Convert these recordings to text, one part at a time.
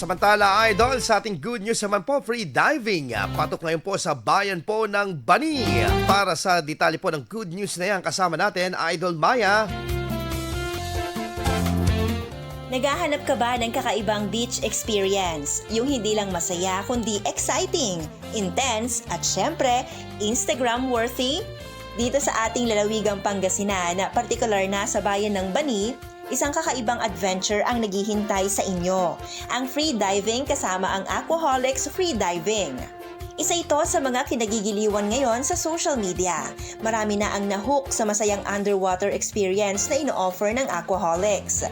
Samantala, idol, sa ating good news naman po, free diving. Patok ngayon po sa bayan po ng Bani. Para sa detalye po ng good news na yan, kasama natin, Idol Maya. Naghahanap ka ba ng kakaibang beach experience? Yung hindi lang masaya, kundi exciting, intense, at syempre, Instagram-worthy? Dito sa ating lalawigang Pangasinan, particular na sa bayan ng Bani, isang kakaibang adventure ang naghihintay sa inyo. Ang free diving kasama ang Aquaholics Free Diving. Isa ito sa mga kinagigiliwan ngayon sa social media. Marami na ang nahook sa masayang underwater experience na ino-offer ng Aquaholics.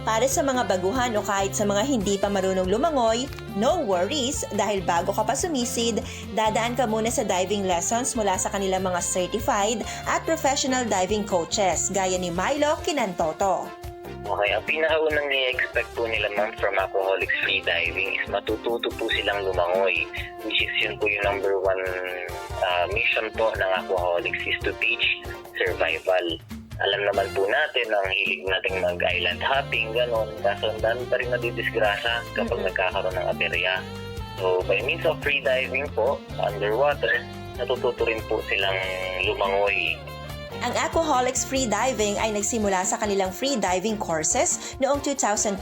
Para sa mga baguhan o kahit sa mga hindi pa marunong lumangoy, no worries dahil bago ka pa sumisid, dadaan ka muna sa diving lessons mula sa kanilang mga certified at professional diving coaches gaya ni Milo Kinantoto. Okay, ang pinakaunang ni-expect po nila ma'am from Alcoholics Free Diving is matututo po silang lumangoy. Which is yun po yung number one uh, mission po ng Alcoholics is to teach survival. Alam naman po natin ang hilig nating mag-island hopping, ganon. Kaso ang dami pa rin nadidisgrasa kapag Mhm. nagkakaroon ng aberya. So, by means of free diving po, underwater, natututo rin po silang lumangoy. Ang Aquaholics Free Diving ay nagsimula sa kanilang free diving courses noong 2021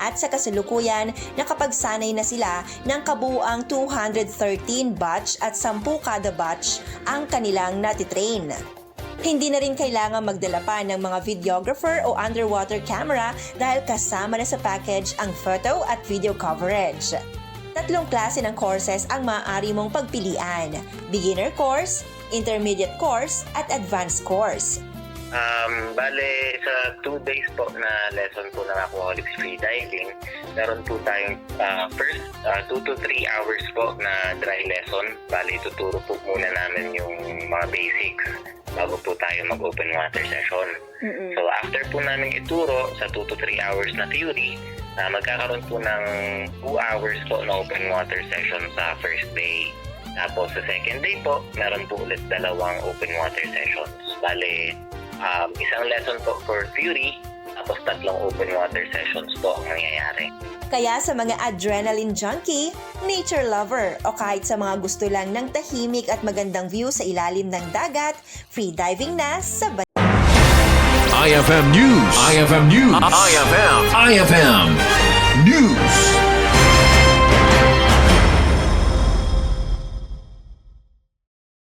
at sa kasalukuyan nakapagsanay na sila ng kabuuang 213 batch at 10 kada batch ang kanilang natitrain. Hindi na rin kailangan magdala pa ng mga videographer o underwater camera dahil kasama na sa package ang photo at video coverage. Tatlong klase ng courses ang maaari mong pagpilian. Beginner course, intermediate course, at advanced course. Um, bale, sa two days po na lesson po ng Aquaholics Free Diving, meron po tayong uh, first 2 to 3 hours po na dry lesson. Bale, tuturo po muna namin yung mga basics bago po tayo mag-open water session. So, after po namin ituro sa 2 to 3 hours na theory, uh, magkakaroon po ng 2 hours po na open water session sa first day. Tapos sa second day po, meron po ulit dalawang open water sessions. Bale, um, isang lesson po for theory, tapos tatlong open water sessions po ang nangyayari. Kaya sa mga adrenaline junkie, nature lover, o kahit sa mga gusto lang ng tahimik at magandang view sa ilalim ng dagat, free diving na sa Ban- IFM News. IFM News. IFM. IFM News.